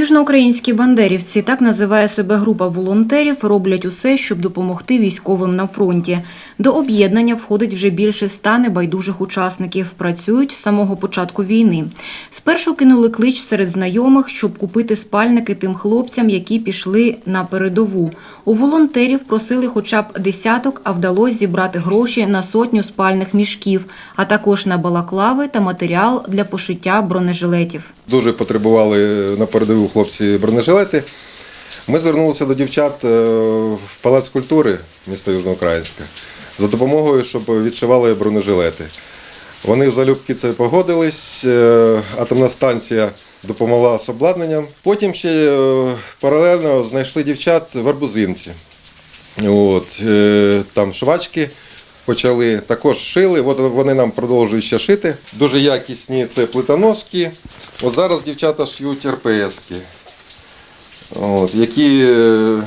Южноукраїнські бандерівці, так називає себе група волонтерів, роблять усе, щоб допомогти військовим на фронті. До об'єднання входить вже більше ста небайдужих учасників. Працюють з самого початку війни. Спершу кинули клич серед знайомих, щоб купити спальники тим хлопцям, які пішли на передову. У волонтерів просили хоча б десяток, а вдалося зібрати гроші на сотню спальних мішків, а також на балаклави та матеріал для пошиття бронежилетів. Дуже потребували на передову хлопці бронежилети. Ми звернулися до дівчат е, в Палац культури міста Южноукраїнська за допомогою, щоб відшивали бронежилети. Вони залюбки це погодились. е, Атомна станція допомогла з обладнанням. Потім ще е, паралельно знайшли дівчат в Арбузинці. От, там швачки почали, також шили. От вони нам продовжують ще шити. Дуже якісні це плитоноски. От зараз дівчата ш'ють РПСки, які е,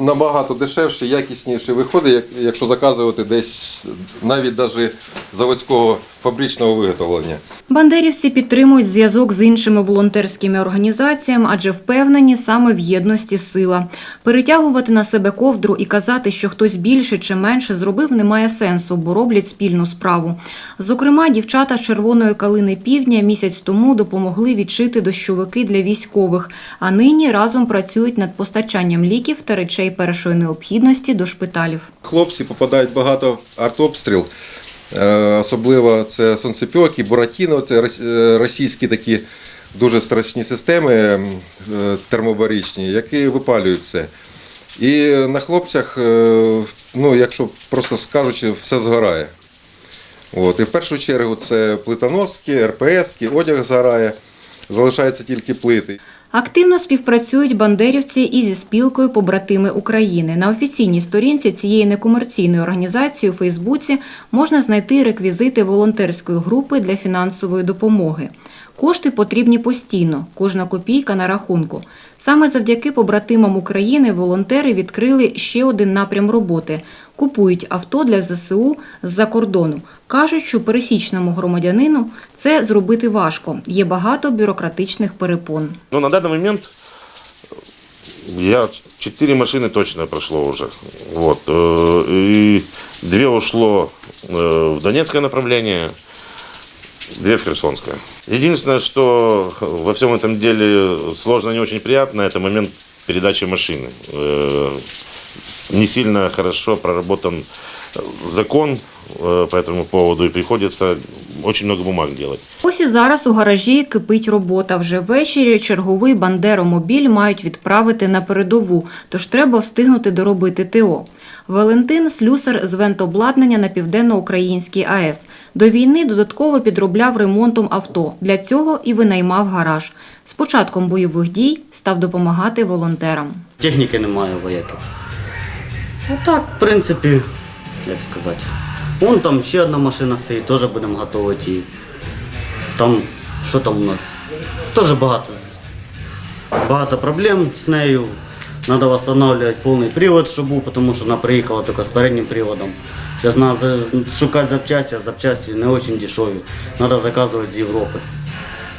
набагато дешевше, якісніше виходить, як- якщо заказувати десь навіть навіть заводського фабричного виготовлення. Бандерівці підтримують зв'язок з іншими волонтерськими організаціями, адже впевнені саме в єдності сила. Перетягувати на себе ковдру і казати, що хтось більше чи менше зробив, немає сенсу, бо роблять спільну справу. Зокрема, дівчата з червоної калини півдня місяць тому допомогли відшити дощовики для військових, а нині разом працюють над постачанням ліків та речей першої необхідності до шпиталів. Хлопці попадають багато артобстріл, е, особливо це сонцепьоки, буратіно, це е, російські такі дуже страшні системи е, які випалюють все. І на хлопцях, ну, якщо просто скажучи, все згорає. От. І в першу чергу це плитоноски, РПСки, одяг згорає, залишаються тільки плити. Активно співпрацюють бандерівці і зі спілкою Побратими України. На офіційній сторінці цієї некомерційної організації у Фейсбуці можна знайти реквізити волонтерської групи для фінансової допомоги. Кошти потрібні постійно, кожна копійка на рахунку. Саме завдяки побратимам України волонтери відкрили ще один напрям роботи Купують авто для ЗСУ з-за кордону. Кажуть, що пересічному громадянину це зробити важко. Є багато бюрократичних перепон. Ну, на данный момент я четыре машины точно прошло уже. Вот. э, И две ушло э, в Донецкое направление, две в Херсонское. Единственное, что во всем этом деле сложно, не очень приятно, это момент передачи машины. Э, Не сильно хорошо проработан закон э, по этому поводу, и приходится очень много бумаг делать. Ось і зараз у гаражі кипить робота. Вже ввечері черговий бандеромобіль мають відправити на передову, тож треба встигнути доробити ТО. Валентин слюсар з вентобладнання на південноукраїнській АЕС. До війни додатково підробляв ремонтом авто. Для цього і винаймав гараж. З початком бойових дій став допомагати волонтерам. Техніки немає вояків. Ну так, в принципі, як сказати. Вон там ще одна машина стоїть, теж будемо готувати її. Там, що там у нас? Теж багато, багато проблем з нею. Треба встановлювати повний привод, щоб був, тому що вона приїхала тільки з переднім приводом. Зараз треба шукати запчасті, а запчасті не дуже дешеві. Треба заказувати з Європи.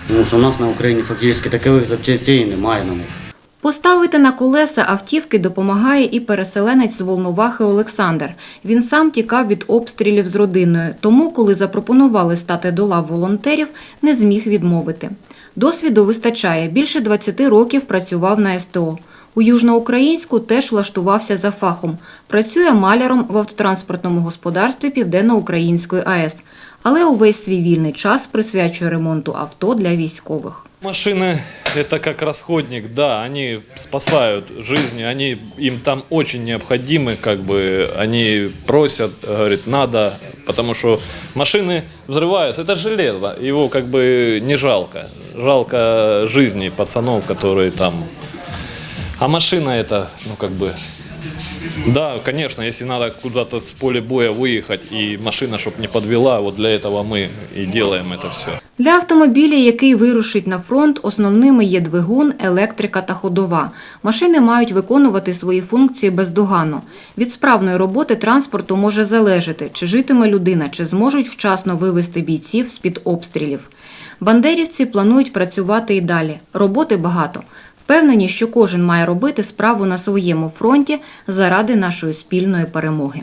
Тому що у нас на Україні фактично таких запчастей немає на них. Поставити на колеса автівки допомагає і переселенець з Волновахи Олександр. Він сам тікав від обстрілів з родиною, тому, коли запропонували стати до лав волонтерів, не зміг відмовити. Досвіду вистачає. Більше 20 років працював на СТО. У Южноукраїнську теж влаштувався за фахом. Працює маляром в автотранспортному господарстві Південноукраїнської АЕС. Але увесь свій вільний час присвячує ремонту авто для військових. Машины это как расходник, да, они спасают жизни, они им там очень необходимы, как бы они просят, говорит, надо, потому что машины взрываются, это железо, его как бы не жалко, жалко жизни пацанов, которые там, а машина это, ну как бы Да, конечно, если надо куда-то с поля боя выехать и машина, чтобы не подвела, вот для этого мы и делаем это все. Для автомобіля, який вирушить на фронт, основними є двигун, електрика та ходова. Машини мають виконувати свої функції бездоганно. Від справної роботи транспорту може залежати, чи житиме людина, чи зможуть вчасно вивести бійців з-під обстрілів. Бандерівці планують працювати і далі. Роботи багато. Впевнені, що кожен має робити справу на своєму фронті заради нашої спільної перемоги.